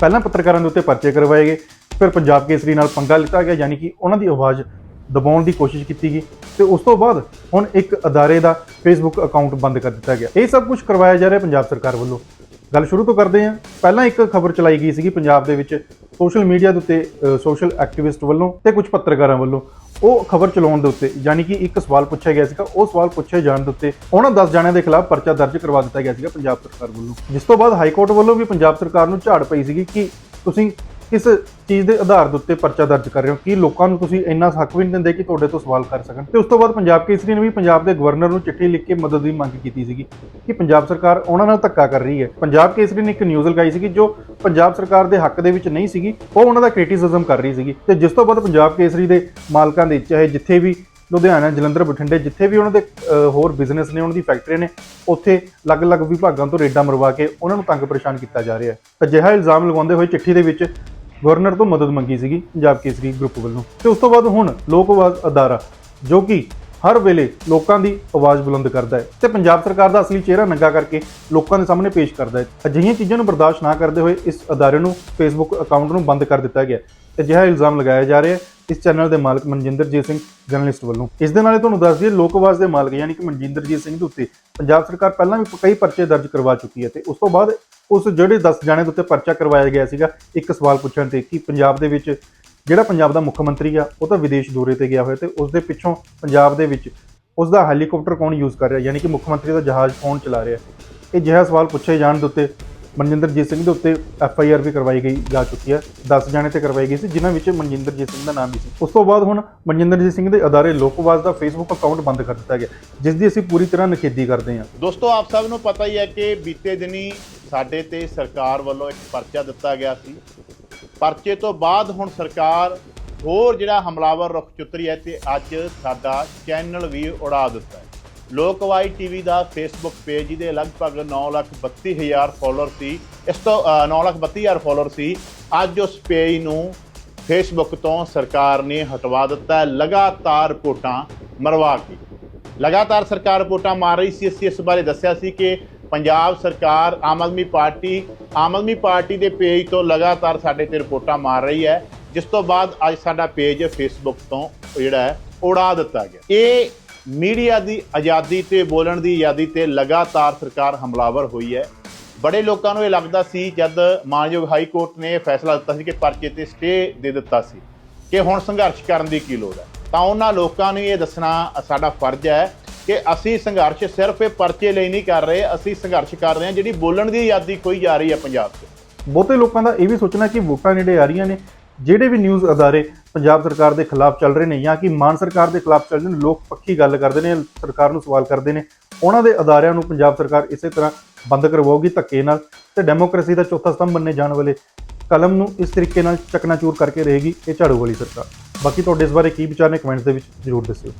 ਪਹਿਲਾਂ ਪੱਤਰਕਾਰਾਂ ਦੇ ਉੱਤੇ ਪਰਚੇ ਕਰਵਾਏ ਗਏ, ਫਿਰ ਪੰਜਾਬ ਕੇਸਰੀ ਨਾਲ ਪੰਗਾ ਲਿੱਤਾ ਗਿਆ, ਯਾਨੀ ਕਿ ਉਹਨਾਂ ਦੀ ਆਵਾਜ਼ ਦਬਾਉਣ ਦੀ ਕੋਸ਼ਿਸ਼ ਕੀਤੀ ਗਈ ਤੇ ਉਸ ਤੋਂ ਬਾਅਦ ਹੁਣ ਇੱਕ ਅਦਾਰੇ ਦਾ ਫੇਸਬੁੱਕ ਅਕਾਊਂਟ ਬੰਦ ਕਰ ਦਿੱਤਾ ਗਿਆ। ਇਹ ਸਭ ਕੁਝ ਕਰਵਾਇਆ ਜਾ ਰਿਹਾ ਪੰਜਾਬ ਸਰਕਾਰ ਵੱਲੋਂ। ਗੱਲ ਸ਼ੁਰੂ ਤੋਂ ਕਰਦੇ ਹਾਂ। ਪਹਿਲਾਂ ਇੱਕ ਖਬਰ ਚਲਾਈ ਗਈ ਸੀਗੀ ਪੰਜਾਬ ਦੇ ਵਿੱਚ ਸੋਸ਼ਲ ਮੀਡੀਆ ਦੇ ਉੱਤੇ ਸੋਸ਼ਲ ਐਕਟਿਵਿਸਟ ਵੱਲੋਂ ਤੇ ਕੁਝ ਪੱਤਰਕਾਰਾਂ ਵੱਲੋਂ। ਉਹ ਖਬਰ ਚਲਾਉਣ ਦੇ ਉੱਤੇ, ਯਾਨੀ ਕਿ ਇੱਕ ਸਵਾਲ ਪੁੱਛਿਆ ਗਿਆ ਸੀਗਾ, ਉਹ ਸਵਾਲ ਪੁੱਛੇ ਜਾਣ ਦੇ ਉੱਤੇ ਉਹਨਾਂ 10 ਜਣਿਆਂ ਦੇ ਖਿਲਾਫ ਪਰਚਾ ਦਰਜ ਕਰਵਾ ਦਿੱਤਾ ਗਿਆ ਸੀਗਾ ਪੰਜਾਬ ਸਰਕਾਰ ਵੱਲੋਂ। ਜਿਸ ਤੋਂ ਬਾਅਦ ਹਾਈ ਕੋਰਟ ਵੱਲੋਂ ਵੀ ਪੰਜਾਬ ਸਰਕਾਰ ਨੂੰ ਝਾੜ ਪਈ ਸੀਗੀ ਕਿ ਤੁਸੀਂ ਕਿਸ ਚੀਜ਼ ਦੇ ਆਧਾਰ ਦੇ ਉੱਤੇ ਪਰਚਾ ਦਰਜ ਕਰ ਰਹੇ ਹੋ ਕਿ ਲੋਕਾਂ ਨੂੰ ਤੁਸੀਂ ਇੰਨਾ ਹੱਕ ਵੀ ਨਹੀਂ ਦਿੰਦੇ ਕਿ ਤੁਹਾਡੇ ਤੋਂ ਸਵਾਲ ਕਰ ਸਕਣ। ਤੇ ਉਸ ਤੋਂ ਬਾਅਦ ਪੰਜਾਬ ਕੇਸਰੀ ਨੇ ਵੀ ਪੰਜਾਬ ਦੇ ਗਵਰਨਰ ਨੂੰ ਚਿੱਠੀ ਲਿਖ ਕੇ ਮਦਦ ਦੀ ਮੰਗ ਕੀਤੀ ਸੀਗੀ ਕਿ ਪੰਜਾਬ ਸਰਕਾਰ ਉਹਨਾਂ ਨਾਲ ਧੱਕਾ ਕਰ ਰਹੀ ਹੈ। ਪੰਜਾਬ ਕੇਸਰੀ ਨੇ ਇੱਕ ਨਿਊਜ਼ ਲਗਾਈ ਸੀਗੀ ਜੋ ਪੰਜਾਬ ਸਰਕਾਰ ਦੇ ਹੱਕ ਦੇ ਵਿੱਚ ਨਹੀਂ ਸੀਗੀ, ਉਹ ਉਹਨਾਂ ਦਾ ਕ੍ਰਿਟਿਸਿਜ਼ਮ ਕਰ ਰਹੀ ਸੀਗੀ। ਤੇ ਜਿਸ ਤੋਂ ਬਾਅਦ ਪੰਜਾਬ ਕੇਸਰੀ ਦੇ ਮਾਲਕਾਂ ਦੇ, ਚਾਹੇ ਜਿੱਥੇ ਵੀ ਲੁਧਿਆਣਾ, ਜਲੰਧਰ, ਬਠਿੰਡੇ, ਜਿੱਥੇ ਵੀ ਉਹਨਾਂ ਦੇ ਹੋਰ ਬਿਜ਼ਨਸ ਨੇ, ਉਹਨਾਂ ਦੀ ਫੈਕਟਰੀ ਨੇ, ਉੱਥੇ ਅਲੱਗ-ਅਲੱਗ ਵਿਭਾਗਾਂ ਤੋਂ ਰੇਡਾਂ ਮਰਵਾ ਕੇ ਉਹਨਾਂ ਨੂੰ ਤੰਗ ਪਰੇਸ਼ਾਨ ਕੀਤਾ ਜਾ ਰਿਹਾ ਹੈ। ਅਜਿਹਾ ਇਲਜ਼ਾਮ ਲਗਾਉਂਦੇ ਹੋਏ ਚਿੱਠੀ ਦੇ ਵਿੱਚ ਗਵਰਨਰ ਤੋਂ ਮਦਦ ਮੰਗੀ ਸੀਗੀ ਪੰਜਾਬ ਕੇਸਰੀ ਗਰੁੱਪ ਵੱਲੋਂ। ਤੇ ਉਸ ਤੋਂ ਬਾਅਦ ਹੁਣ ਲੋਕ ਆਵਾਜ਼ ਅਦਾਰਾ, ਜੋ ਕਿ ਹਰ ਵੇਲੇ ਲੋਕਾਂ ਦੀ ਆਵਾਜ਼ ਬੁਲੰਦ ਕਰਦਾ ਹੈ ਤੇ ਪੰਜਾਬ ਸਰਕਾਰ ਦਾ ਅਸਲੀ ਚਿਹਰਾ ਨੰਗਾ ਕਰਕੇ ਲੋਕਾਂ ਦੇ ਸਾਹਮਣੇ ਪੇਸ਼ ਕਰਦਾ ਹੈ। ਅਜਿਹੀਆਂ ਚੀਜ਼ਾਂ ਨੂੰ ਬਰਦਾਸ਼ਤ ਨਾ ਕਰਦੇ ਹੋਏ ਇਸ ਅਦਾਰੇ ਨੂੰ ਫੇਸਬੁੱਕ ਅਕਾਊਂਟ ਨੂੰ ਬੰਦ ਕਰ ਦਿੱਤਾ ਗਿਆ ਅਜਿਹਾ ਇਲਜ਼ਾਮ ਲਗਾਇਆ ਜਾ ਰਿਹਾ ਹੈ ਇਸ ਚੈਨਲ ਦੇ ਮਾਲਕ ਮਨਜਿੰਦਰਜੀਤ ਸਿੰਘ, ਜਰਨਲਿਸਟ ਵੱਲੋਂ। ਇਸ ਦੇ ਨਾਲੇ ਤੁਹਾਨੂੰ ਦੱਸ ਦਈਏ ਲੋਕ ਆਵਾਜ਼ ਦੇ ਮਾਲਕ ਯਾਨੀ ਕਿ ਮਨਜਿੰਦਰਜੀਤ ਸਿੰਘ ਦੇ ਉੱਤੇ ਪੰਜਾਬ ਸਰਕਾਰ ਪਹਿਲਾਂ ਵੀ ਕਈ ਪਰਚੇ ਦਰਜ ਕਰਵਾ ਚੁੱਕੀ ਹੈ ਤੇ ਉਸ ਤੋਂ ਬਾਅਦ ਉਸ ਜਿਹੜੇ 10 ਜਾਣੇ ਦੇ ਉੱਤੇ ਪਰਚਾ ਕਰਵਾਇਆ ਗਿਆ ਸੀਗਾ, ਇੱਕ ਸਵਾਲ ਪੁੱਛਣ ਤੇ ਕਿ ਪੰਜਾਬ ਦੇ ਵਿੱਚ ਜਿਹੜਾ ਪੰਜਾਬ ਦਾ ਮੁੱਖ ਮੰਤਰੀ ਆ, ਉਹ ਤਾਂ ਵਿਦੇਸ਼ ਦੌਰੇ ਤੇ ਗਿਆ ਹੋਇਆ ਤੇ ਉਸ ਦੇ ਪਿੱਛੋਂ ਪੰਜਾਬ ਦੇ ਵਿੱਚ ਉਸ ਦਾ ਹੈਲੀਕਾਪਟਰ ਕੌਣ ਯੂਜ਼ ਕਰ ਰਿਹਾ, ਯਾਨੀ ਕਿ ਮੁੱਖ ਮੰਤਰੀ ਦਾ ਜਹਾਜ਼ ਕੌਣ ਚਲਾ ਰਿਹਾ? ਇਹ ਜਿਹੜਾ ਸਵਾਲ ਪੁੱਛੇ ਜਾਣ ਦੇ ਉੱਤੇ ਮਨਜਿੰਦਰਜੀਤ ਸਿੰਘ ਦੇ ਉੱਤੇ ਐਫ ਆਈ ਆਰ ਵੀ ਕਰਵਾਈ ਗਈ ਜਾ ਚੁੱਕੀ ਹੈ। 10 ਜਾਣੇ ਤੇ ਕਰਵਾਈ ਗਈ ਸੀ, ਜਿਨ੍ਹਾਂ ਵਿੱਚ ਮਨਜਿੰਦਰਜੀਤ ਸਿੰਘ ਦਾ ਨਾਮ ਵੀ ਸੀ। ਉਸ ਤੋਂ ਬਾਅਦ ਹੁਣ ਮਨਜਿੰਦਰਜੀਤ ਸਿੰਘ ਦੇ ਅਦਾਰੇ ਲੋਕਵਾਜ਼ ਦਾ ਫੇਸਬੁੱਕ ਅਕਾਊਂਟ ਬੰਦ ਕਰ ਦਿੱਤਾ ਗਿਆ। ਜਿਸ ਦੀ ਅਸੀਂ ਪੂਰੀ ਤਰ੍ਹਾਂ ਨਿਖੇਧੀ ਕਰਦੇ ਹਾਂ। ਦੋਸਤੋ, ਆਪ ਸਭ ਨੂੰ ਪਤਾ ਹੀ ਹੈ ਕਿ ਬੀਤੇ ਦਿਨੀ ਸਾਡੇ ਤੇ ਸਰਕਾਰ ਵੱਲੋਂ ਇੱਕ ਪਰਚਾ ਦਿੱਤਾ ਗਿਆ ਸੀ। ਪਰਚੇ ਤੋਂ ਬਾਅਦ ਹੁਣ ਸਰਕਾਰ ਹੋਰ ਜਿਹੜਾ ਹਮਲਾਵਰ ਰੁਖ ਚੁੱਤਰੀ ਹੈ ਤੇ ਅੱਜ ਸਾਡਾ ਚੈਨਲ ਵੀ ਉਡਾ ਦਿੱਤਾ ਹੈ। ਲੋਕਵਾਈ ਟੀਵੀ ਦਾ ਫੇਸਬੁੱਕ ਪੇਜ ਜਿਹਦੇ ਲਗਭਗ 932000 ਫਾਲੋਅਰ ਸੀ ਇਸ ਤੋਂ ਅ, 932000 ਫਾਲੋਅਰ ਸੀ ਅੱਜ ਉਸ ਪੇਜ ਨੂੰ ਫੇਸਬੁੱਕ ਤੋਂ ਸਰਕਾਰ ਨੇ ਹਟਵਾ ਦਿੱਤਾ ਲਗਾਤਾਰ ਰਿਪੋਰਟਾਂ ਮਰਵਾ ਕੇ। ਲਗਾਤਾਰ ਸਰਕਾਰ ਰਿਪੋਰਟਾਂ ਮਾਰ ਰਹੀ ਸੀ ਅਸੀਂ ਇਸ ਬਾਰੇ ਦੱਸਿਆ ਸੀ ਕਿ ਪੰਜਾਬ ਸਰਕਾਰ ਆਮ ਆਦਮੀ ਪਾਰਟੀ ਆਮ ਆਦਮੀ ਪਾਰਟੀ ਦੇ ਪੇਜ ਤੋਂ ਲਗਾਤਾਰ ਸਾਡੇ ਤੇ ਰਿਪੋਰਟਾਂ ਮਾਰ ਰਹੀ ਹੈ ਜਿਸ ਤੋਂ ਬਾਅਦ ਅੱਜ ਸਾਡਾ ਪੇਜ ਫੇਸਬੁੱਕ ਤੋਂ ਜਿਹੜਾ ਹੈ ਉਡਾ ਦਿੱਤਾ ਗਿਆ। ਇਹ ਮੀਡੀਆ ਦੀ ਆਜ਼ਾਦੀ ਤੇ ਬੋਲਣ ਦੀ ਆਜ਼ਾਦੀ ਤੇ ਲਗਾਤਾਰ ਸਰਕਾਰ ਹਮਲਾਵਰ ਹੋਈ ਹੈ। ਬੜੇ ਲੋਕਾਂ ਨੂੰ ਇਹ ਲੱਗਦਾ ਸੀ, ਜਦ ਮਾਨਯੋਗ ਹਾਈ ਕੋਰਟ ਨੇ ਇਹ ਫੈਸਲਾ ਦਿੱਤਾ ਸੀ ਕਿ ਪਰਚੇ ਤੇ ਸਟੇ ਦੇ ਦਿੱਤਾ ਸੀ ਕਿ ਹੁਣ ਸੰਘਰਸ਼ ਕਰਨ ਦੀ ਕੀ ਲੋੜ ਹੈ। ਤਾਂ ਉਹਨਾਂ ਲੋਕਾਂ ਨੂੰ ਇਹ ਦੱਸਣਾ ਸਾਡਾ ਫਰਜ਼ ਹੈ ਕਿ ਅਸੀਂ ਸੰਘਰਸ਼ ਸਿਰਫ ਇਹ ਪਰਚੇ ਲਈ ਨਹੀਂ ਕਰ ਰਹੇ, ਅਸੀਂ ਸੰਘਰਸ਼ ਕਰ ਰਹੇ ਹਾਂ, ਜਿਹੜੀ ਬੋਲਣ ਦੀ ਆਜ਼ਾਦੀ ਖੋਈ ਜਾ ਰਹੀ ਹੈ ਪੰਜਾਬ 'ਚ। ਬਹੁਤੇ ਲੋਕਾਂ ਦਾ ਇਹ ਵੀ ਸੋਚਣਾ ਕਿ ਵੋਟਾਂ ਨੇੜੇ ਆ ਰਹੀਆਂ ਨੇ ਜਿਹੜੇ ਵੀ ਨਿਊਜ਼ ਅਦਾਰੇ ਪੰਜਾਬ ਸਰਕਾਰ ਦੇ ਖਿਲਾਫ ਚੱਲ ਰਹੇ ਨੇ ਜਾਂ ਕਿ ਮਾਨ ਸਰਕਾਰ ਦੇ ਖਿਲਾਫ ਚੱਲ ਰਹੇ ਨੇ, ਲੋਕ ਪੱਖੀ ਗੱਲ ਕਰਦੇ ਨੇ, ਸਰਕਾਰ ਨੂੰ ਸਵਾਲ ਕਰਦੇ ਨੇ, ਉਹਨਾਂ ਦੇ ਅਦਾਰਿਆਂ ਨੂੰ ਪੰਜਾਬ ਸਰਕਾਰ ਇਸੇ ਤਰ੍ਹਾਂ ਬੰਦ ਕਰਵਾਉਗੀ ਧੱਕੇ ਨਾਲ ਤੇ ਡੈਮੋਕ੍ਰੇਸੀ ਦਾ ਚੌਥਾ ਸਤੰਭ ਮੰਨੇ ਜਾਣ ਵਾਲੇ ਕਲਮ ਨੂੰ ਇਸ ਤਰੀਕੇ ਨਾਲ ਚਕਨਾਚੂਰ ਕਰਕੇ ਰਹੇਗੀ ਇਹ ਝਾੜੂ ਵਾਲੀ ਸਰਕਾਰ। ਬਾਕੀ ਤੁਹਾਡੇ ਇਸ ਬਾਰੇ ਕੀ ਵਿਚਾਰ ਨੇ ਕਮੈਂਟਸ ਦੇ ਵਿੱਚ ਜ਼ਰੂਰ ਦੱਸਿਓ।